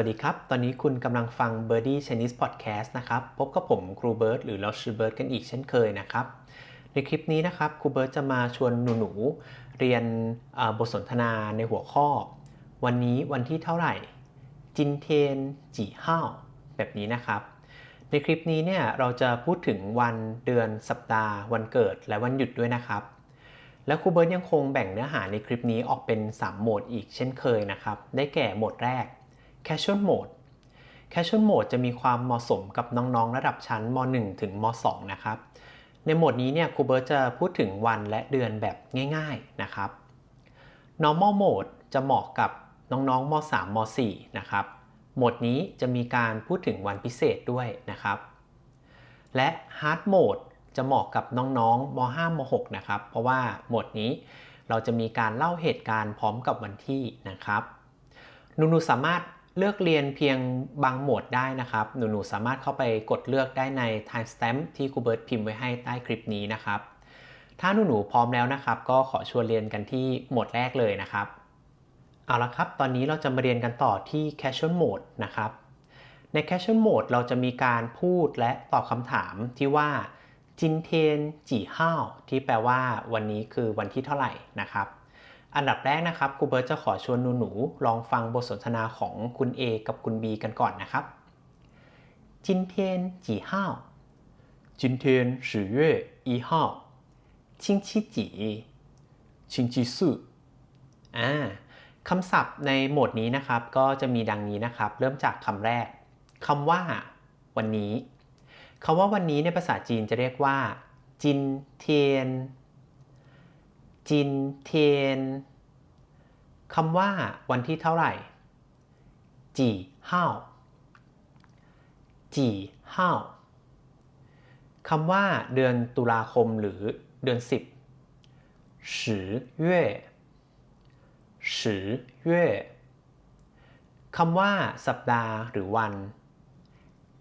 วัสดีครับ ตอนนี้คุณกำลังฟัง Birdie Chinese Podcast นะครับ พบกับผมครูเบิร์ตหรือเราชื่อเบิร์ตกันอีกเช่นเคยนะครับ ในคลิปนี้นะครับครูเบิร์ตจะมาชวนหนูๆ เรียนบทสนทนาในหัวข้อ วันนี้วันที่เท่าไหร่ จินเทียนจีห้าวแบบนี้นะครับ ในคลิปนี้เนี่ยเราจะพูดถึงวันเดือนสัปดาห์ วันเกิดและวันหยุดด้วยนะครับ แล้วครูเบิร์ตยังคงแบ่งเนื้อหาในคลิปนี้ออกเป็น 3 โหมดอีกเช่นเคยนะครับ ได้แก่โหมดแรก Casual Mode Casual Mode จะมีความเหมาะสมกับน้องๆ ระดับชั้นม .1 ถึงม .2 นะครับ ในโหมดนี้เนี่ยครูเบิร์ตจะพูดถึงวันและเดือนแบบง่ายๆนะครับ Normal Mode จะเหมาะกับน้องๆม .3 ม .4 นะครับ โหมดนี้จะมีการพูดถึงวันพิเศษด้วยนะครับ และ Hard Mode จะเหมาะกับน้องๆม .5 ม .6 นะครับ เพราะว่าโหมดนี้เราจะมีการเล่าเหตุการณ์พร้อมกับวันที่นะครับหนูๆสามารถ เลือกเรียนเพียงบางโหมดได้นะครับ หนูๆสามารถเข้าไปกดเลือกได้ใน timestamp ที่ครูเบิร์ตพิมพ์ไว้ให้ใต้คลิปนี้นะครับ ถ้าหนูๆพร้อมแล้วนะครับ ก็ขอชวนเรียนกันที่โหมดแรกเลยนะครับ เอาละครับ ตอนนี้เราจะมาเรียนกันต่อที่ casual mode นะครับ ใน casual mode เราจะมีการพูดและตอบคำถามที่ว่าจินเทียนจีห้าวที่แปลว่าวันนี้คือวันที่เท่าไหร่นะครับ อันดับแรกนะครับครูเบิร์ตจะขอชวนหนูๆลองฟังบทสนทนาของคุณ A กับคุณ B กันก่อนนะครับ今天几号今天十月一号，星期几星期四。 อ่าคำศัพท์ในโหมดนี้นะครับ ก็จะมีดังนี้นะครับ เริ่มจากคำแรกคำว่า วันนี้คำว่าวันนี้ในภาษาจีนจะเรียกว่า จินเทียน จินเทียนคำว่าวันที่เท่าไหร่ จีเฮาจีเฮาคำว่าเดือนตุลาคมหรือเดือนสิบสือเย่สือเย่คำว่าสัปดาห์หรือวัน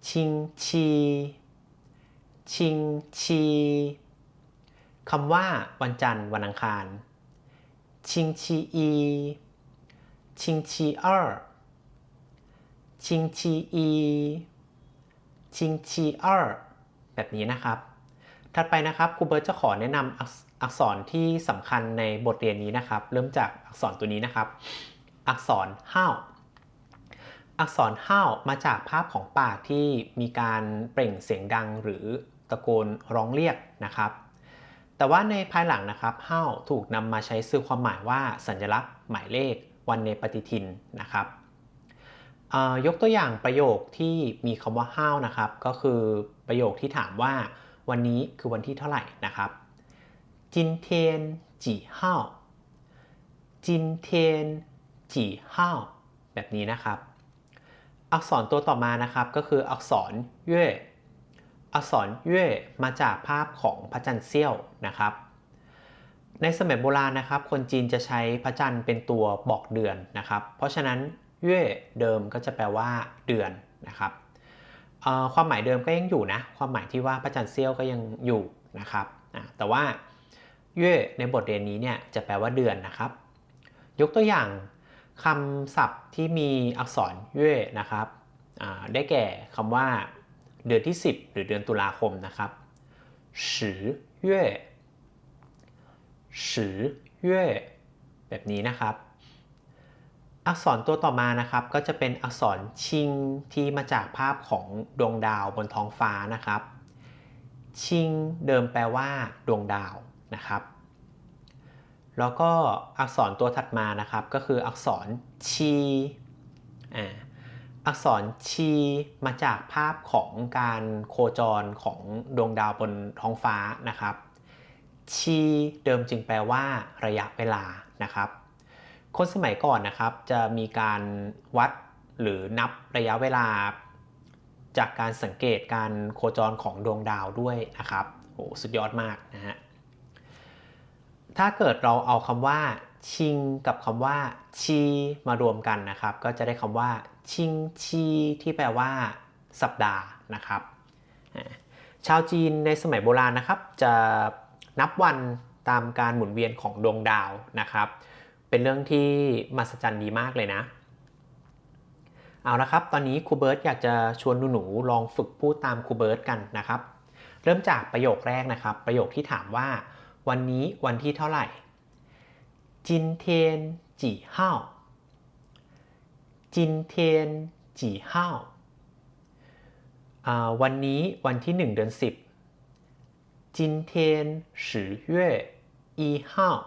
ชิงชี ชิงชี คำว่าวันจันทร์วันอังคารชิงชีอีชิงชีเออชิงชีอีชิงชีเออแบบนี้นะครับ ถัดไปนะครับครูเบิร์ตจะขอแนะนำอักษอักษรที่สำคัญในบทเรียนนี้นะครับ เริ่มจากอักษรตัวนี้นะครับ อักษรห้าวอักษรห้าวมาจากภาพของปากที่มีการเปล่งเสียงดังหรือตะโกนร้องเรียกนะครับ แต่ว่าในภายหลังนะครับห้าวถูกนำมาใช้สื่อความหมายว่าสัญลักษณ์ หมายเลข วันในปฏิทินนะครับยกตัวอย่างประโยคที่มีคำว่าห้าวนะครับ ก็คือประโยคที่ถามว่าวันนี้คือวันที่เท่าไหร่นะครับจินเทียนจีห้าวจินเทียนจีห้าวแบบนี้นะครับ อักษรตัวต่อมานะครับก็คืออักษรเย่ อักษรเย่มาจากภาพของพระจันทร์เสี้ยวนะครับ ในสมัยโบราณนะครับ คนจีนจะใช้พระจันทร์เป็นตัวบอกเดือนนะครับ เพราะฉะนั้นเย่เดิมก็จะแปลว่าเดือนนะครับความหมายเดิมก็ยังอยู่นะ ความหมายที่ว่าพระจันทร์เสี้ยวก็ยังอยู่นะครับแต่ว่าเย่ในบทเรียนนี้เนี่ยจะแปลว่าเดือนนะครับ ยกตัวอย่างคำศัพท์ที่มีอักษรเย่นะครับได้แก่คำว่า เดือนที่ 10 หรือเดือนตุลาคมนะครับสือเย่สือเย่แบบนี้นะครับ อักษรตัวต่อมานะครับ ก็จะเป็นอักษรชิงที่มาจากภาพของดวงดาวบนท้องฟ้านะครับ ชิงเดิมแปลว่า ดวงดาวนะครับ แล้วก็อักษรตัวถัดมานะครับ ก็คืออักษรชีอ่า อักษรชีมาจากภาพของการโคจรของดวงดาวบนท้องฟ้านะครับ ชีเดิมจึงแปลว่า ระยะเวลานะครับ คนสมัยก่อนนะครับ จะมีการวัดหรือนับระยะเวลา จากการสังเกตการโคจรของดวงดาวด้วยนะครับโอ้สุดยอดมากนะฮะถ้าเกิดเราเอาคำว่า ชิงกับคำว่า ชีมารวมกันนะครับ ก็จะได้คำว่า ชิงชีที่แปลว่า สัปดาห์นะครับ ชาวจีนในสมัยโบราณนะครับ จะนับวันตามการหมุนเวียนของดวงดาวนะครับ เป็นเรื่องที่มหัศจรรย์ดีมากเลยนะ เอาละครับ ตอนนี้ครูเบิร์ตอยากจะชวนหนูๆลองฝึกพูดตามครูเบิร์ตกันนะครับ เริ่มจากประโยคแรกนะครับ ประโยคที่ถามว่า วันนี้วันที่เท่าไหร่จินเทียนจีเฮ่า จินเทียนจีห้าววันนี้วันที่หนึ่งเดือนสิบย่อีห้าว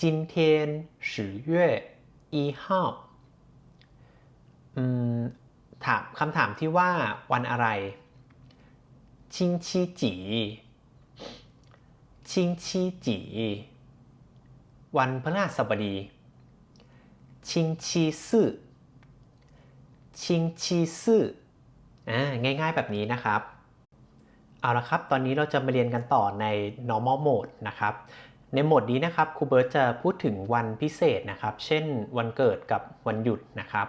จินเทียนสิเย่อีห้าวถามคำถามที่ว่าวันอะไร ชิงชีจีชิงชีจี วันพฤหัสบดี ชิงชีซื่อชิงชีซื่ออ่าง่ายๆแบบนี้นะครับ เอาละครับ ตอนนี้เราจะมาเรียนกันต่อใน normal mode นะครับ ในโหมดนี้นะครับครูเบิร์ตจะพูดถึงวันพิเศษนะครับ เช่นวันเกิดกับวันหยุดนะครับ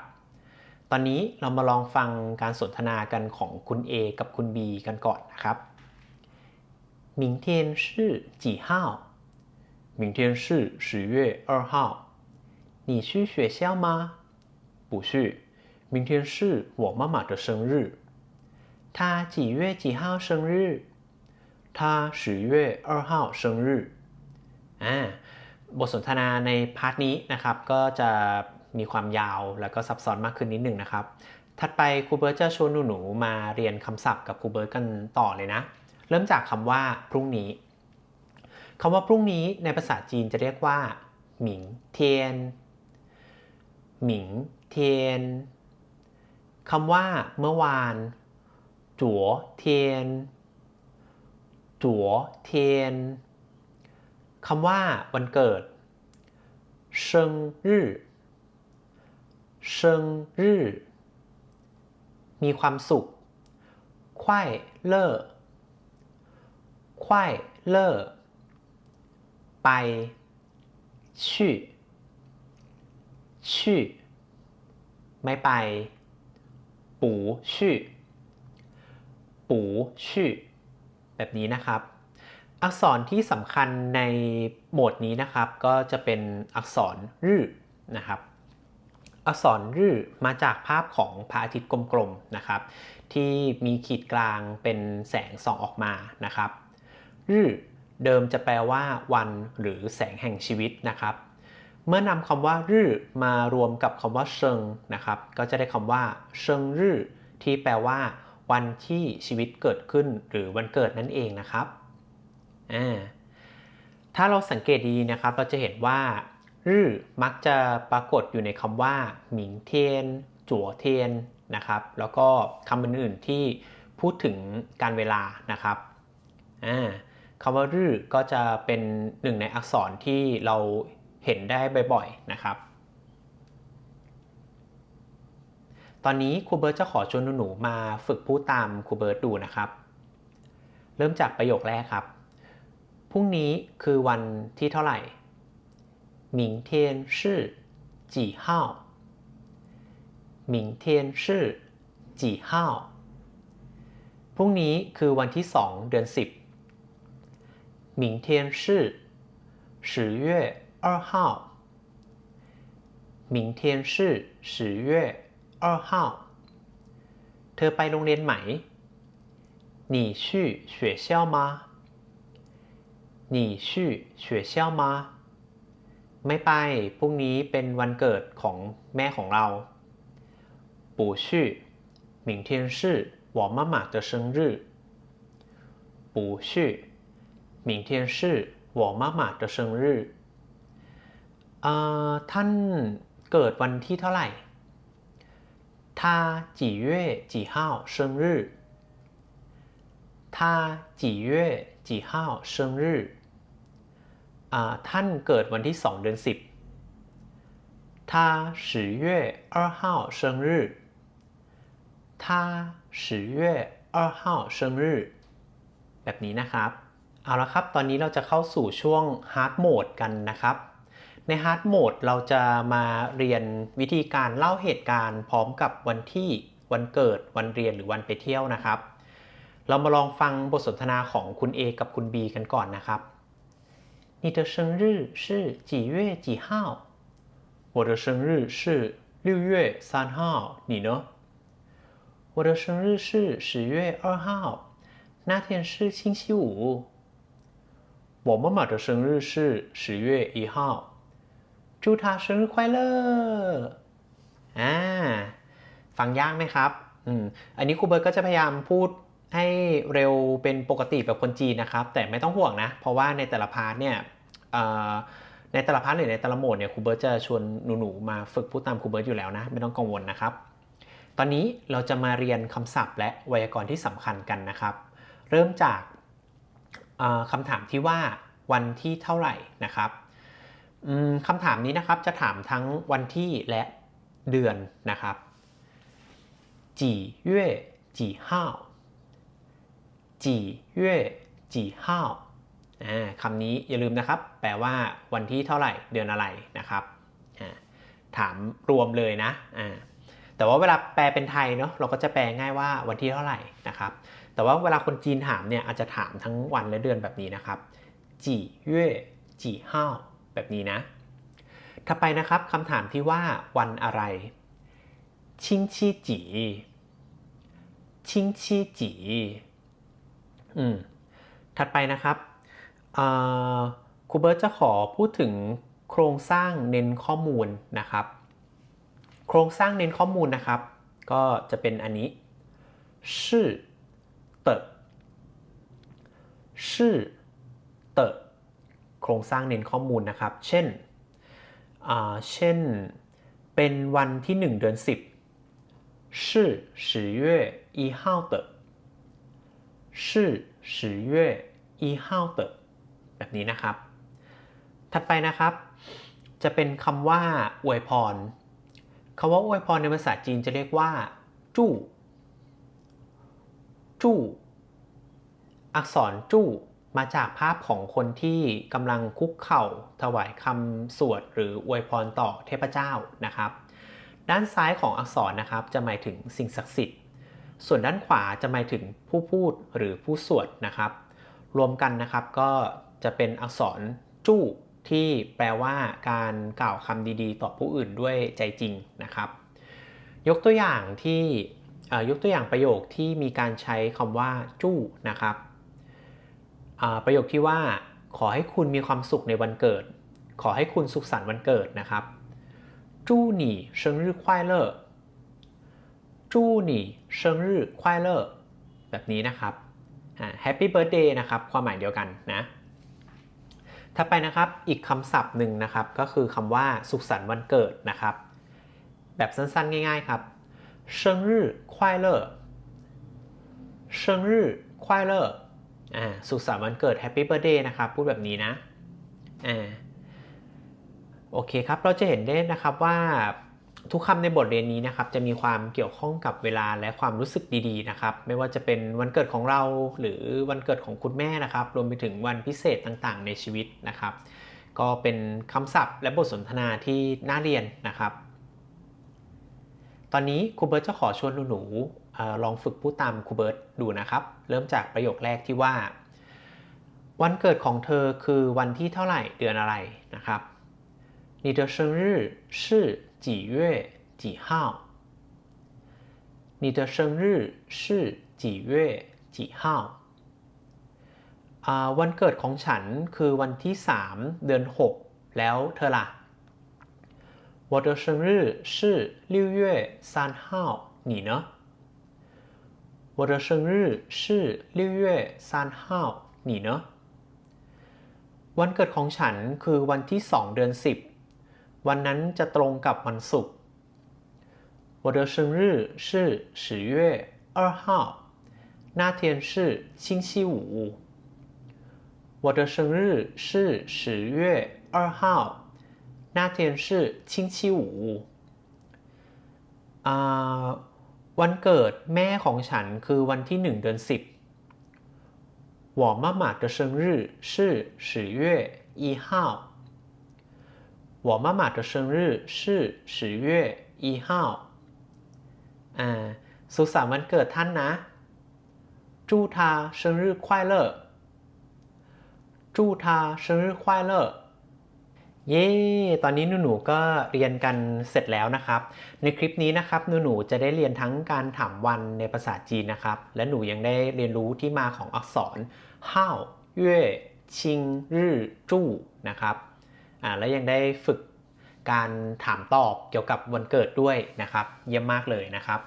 ตอนนี้เรามาลองฟังการสนทนากันของคุณ A กับคุณ B กันก่อนนะครับ明天是几号明天是十月二号。 你去学校吗不去，明天是我妈妈的生日，她几月几号生日她十月二号生日。 อ่าบทสนทนาในพาร์ทนี้นะครับ ก็จะมีความยาวแล้วก็ซับซ้อนมากขึ้นนิดหนึ่งนะครับ ถัดไปครูเบิร์ตจะชวนหนูๆมาเรียนคำศัพท์กับครูเบิร์ตกันต่อเลยนะ เริ่มจากคำว่าพรุ่งนี้คำว่าพรุ่งนี้ในภาษาจีนจะเรียกว่าหมิงเทียน หมิง เทียนคำว่าเมื่อวานจัวเทียนจัวเทียนคำว่าวันเกิดเซิงรื่เซิงรื่มีความสุขควายเล่อควายเล่อไปชื่อ ชื่อ ไม่ไป ปูชื่อ ปูชื่อ แบบนี้นะครับ อักษรที่สำคัญในโหมดนี้นะครับ ก็จะเป็นอักษรรื่อนะครับอักษรรื่อมาจากภาพของพระอาทิตย์กลมๆนะครับ ที่มีขีดกลางเป็นแสงส่องออกมานะครับรื่อเดิมจะแปลว่าวันหรือแสงแห่งชีวิตนะครับ เมื่อนำคำว่ารื่อมารวมกับคำว่าเชิงนะครับ ก็จะได้คำว่าเชิงรื่อที่แปลว่า วันที่ชีวิตเกิดขึ้น หรือวันเกิดนั่นเองนะครับอ่าถ้าเราสังเกตดีนะครับ เราจะเห็นว่ารื่อมักจะปรากฏอยู่ในคำว่า หมิงเทียน จั่วเทียนนะครับ แล้วก็คำอื่นๆที่พูดถึงการเวลานะครับอ่าคำว่ารื่อก็จะเป็นหนึ่งในอักษรที่เรา เห็นได้บ่อยๆนะครับ ตอนนี้ครูเบิร์ตจะขอชวนหนูๆมาฝึกพูดตามครูเบิร์ตดูนะครับ เริ่มจากประโยคแรกครับ พรุ่งนี้คือวันที่เท่าไหร่明天是几号明天是几号พรุ่งนี้คือวันที่ 2 เดือน 10明天是十月 二号明天是十月二号เธอไปโรงเรียนไหม你去学校吗你去学校吗ไม่ไป พรุ่งนี้เป็นวันเกิดของแม่ของเรา不去明天是我妈妈的生日不去明天是我妈妈的生日เอ่อ ท่านเกิดวันที่เท่าไหร่他几月几号生日他几月几号生日อ่าท่านเกิดวันที่ 2 เดือน 10他十月二号生日他十月二号生日แบบนี้นะครับ เอาละครับ ตอนนี้เราจะเข้าสู่ช่วง Hard Mode กันนะครับ ใน Hard Mode เราจะมาเรียนวิธีการเล่าเหตุการณ์ พร้อมกับวันที่วันเกิดวันเรียนหรือวันไปเที่ยวนะครับ เรามาลองฟังบทสนทนาของคุณ A กับคุณ B กันก่อนนะครับ你的生日是几月几号？我的生日是 六月三号，你呢？我的生日是十月二号，那天是星期五。我妈妈的生日是十月一号， จูทาชื่อควายเลอร์อ่าฟังยากไหมครับอืมอันนี้ครูเบิร์ตก็จะพยายามพูดให้เร็วเป็นปกติแบบคนจีนนะครับ แต่ไม่ต้องห่วงนะ เพราะว่าในแต่ละพาร์ทเนี่ยในแต่ละพาร์ทหรือในแต่ละโหมดเนี่ยครูเบิร์ตจะชวนหนูๆมาฝึกพูดตามครูเบิร์ตอยู่แล้วนะ ไม่ต้องกังวลนะครับ ตอนนี้เราจะมาเรียนคำศัพท์ และไวยากรณ์ที่สำคัญกันนะครับ เริ่มจากคำถามที่ว่าวันที่เท่าไหร่นะครับ คำถามนี้นะครับจะถามทั้งวันที่และเดือนนะครับจีเย่จีห้าวจีเย่จีห้าวคำนี้อย่าลืมนะครับ แปลว่าวันที่เท่าไหร่เดือนอะไรนะครับถามรวมเลยนะแต่ว่าเวลาแปลเป็นไทยเนาะเราก็จะแปลง่ายว่าวันที่เท่าไหร่นะครับ แต่ว่าเวลาคนจีนถามเนี่ยอาจจะถามทั้งวันและเดือนแบบนี้นะครับจีเย่จีห้าว แบบนี้นะถัดไปนะครับคำถามที่ว่าวันอะไรชิงชีจีชิงชีจีอืมถัดไปนะครับครูเบิร์ตจะขอพูดถึงโครงสร้างเน้นข้อมูลนะครับ โครงสร้างเน้นข้อมูลนะครับ ก็จะเป็นอันนี้ชื่อเตอชื่อเตอ โครงสร้างเน้นข้อมูลนะครับ เช่นอ่าเช่น เป็นวันที่ 1 เดือน 10是十月一号的是十月一号的แบบนี้นะครับ ถัดไปนะครับ จะเป็นคำว่าอวยพร คำว่าอวยพรในภาษาจีนจะเรียกว่า จู้ จู้ อักษรจู้ มาจากภาพของคนที่กำลังคุกเข่าถวายคำสวดหรืออวยพรต่อเทพเจ้านะครับ ด้านซ้ายของอักษรนะครับจะหมายถึงสิ่งศักดิ์สิทธิ์ ส่วนด้านขวาจะหมายถึงผู้พูดหรือผู้สวดนะครับ รวมกันนะครับก็จะเป็นอักษรจู้ที่แปลว่าการกล่าวคำดีๆ ต่อผู้อื่นด้วยใจจริงนะครับ ยกตัวอย่างที่ยกตัวอย่างประโยคที่มีการใช้คำว่าจู้นะครับ ประโยคที่ว่าขอให้คุณมีความสุขในวันเกิด ขอให้คุณสุขสันต์วันเกิดนะครับจู้หนี่เชิงรื่อควายเลอร์จู้หนี่เชิงรื่อควายเลอร์แบบนี้นะครับ Happy Birthday นะครับ ความหมายเดียวกันนะถ้าไปนะครับอีกคำศัพท์หนึ่งนะครับ ก็คือคำว่าสุขสันต์วันเกิดนะครับ แบบสั้นๆ ง่ายๆครับเชิงรื่อวายเลอร์เชิงรื่อควายเลอร์ อ่าสุขสันต์วันเกิด Happy Birthday นะครับ พูดแบบนี้นะอ่าโอเคครับ เราจะเห็นได้นะครับว่าทุกคำในบทเรียนนี้นะครับ จะมีความเกี่ยวข้องกับเวลาและความรู้สึกดีๆนะครับ ไม่ว่าจะเป็นวันเกิดของเราหรือวันเกิดของคุณแม่นะครับ รวมไปถึงวันพิเศษต่างๆ ในชีวิตนะครับ ก็เป็นคำศัพท์และบทสนทนาที่น่าเรียนนะครับ ตอนนี้ครูเบิร์ตจะขอชวนหนูๆ ลองฝึกพูดตามครูเบิร์ตดูนะครับ เริ่มจากประโยคแรกที่ว่า วันเกิดของเธอคือวันที่เท่าไหร่เดือนอะไรนะครับ你的生日是几月几号你的生日是几月几号อ่าวันเกิดของฉันคือวันที่ 3 เดือน 6 แล้วเธอล่ะ我的生日是六月三号，你呢？ 我的生日是六月三号，你呢？วันเกิดของฉันคือวันที่ 2 เดือน 10 วันนั้นจะตรงกับวันศุกร์我的生日是十月二号，那天是星期五。我的生日是十月二号。那天是星期五อ่า วันเกิดแม่ของฉันคือวันที่หนึ่งเดือนสิบ我妈妈的生日是十月一号我妈妈的生日是十月一号อ่าสุขสันต์วันเกิดท่านนะ祝他生日快乐祝他生日快乐 เย้ ตอนนี้หนูๆก็เรียนกันเสร็จแล้วนะครับ ในคลิปนี้นะครับหนูๆจะได้เรียนทั้งการถามวันในภาษาจีนนะครับ และหนูยังได้เรียนรู้ที่มาของอักษรห้าวเย่ชิงรื่อจู้นะครับ อ่า และยังได้ฝึกการถามตอบเกี่ยวกับวันเกิดด้วยนะครับ เยี่ยมมากเลยนะครับ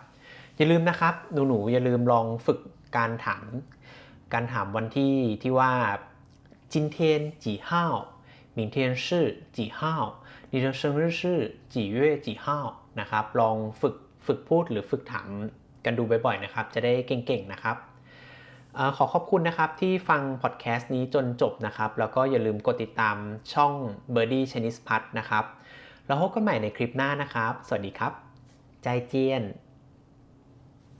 อย่าลืมนะครับ หนูๆอย่าลืมลองฝึกการถาม การถามวันที่ที่ว่าจินเทนจีห้าว มิงเทียนชื่อจีห้าวนิเทอร์เซิงชื่อจีเย่จีห้าวนะครับ ลองฝึกฝึกพูดหรือฝึกถามกันดูบ่อยๆนะครับ จะได้เก่งๆนะครับขอขอบคุณนะครับที่ฟังพอดแคสต์นี้จนจบนะครับ แล้วก็อย่าลืมกดติดตามช่อง b i r d i e Chinese Pad นะครับ แล้วพบกันใหม่ในคลิปหน้านะครับ สวัสดีครับ ใจเจียน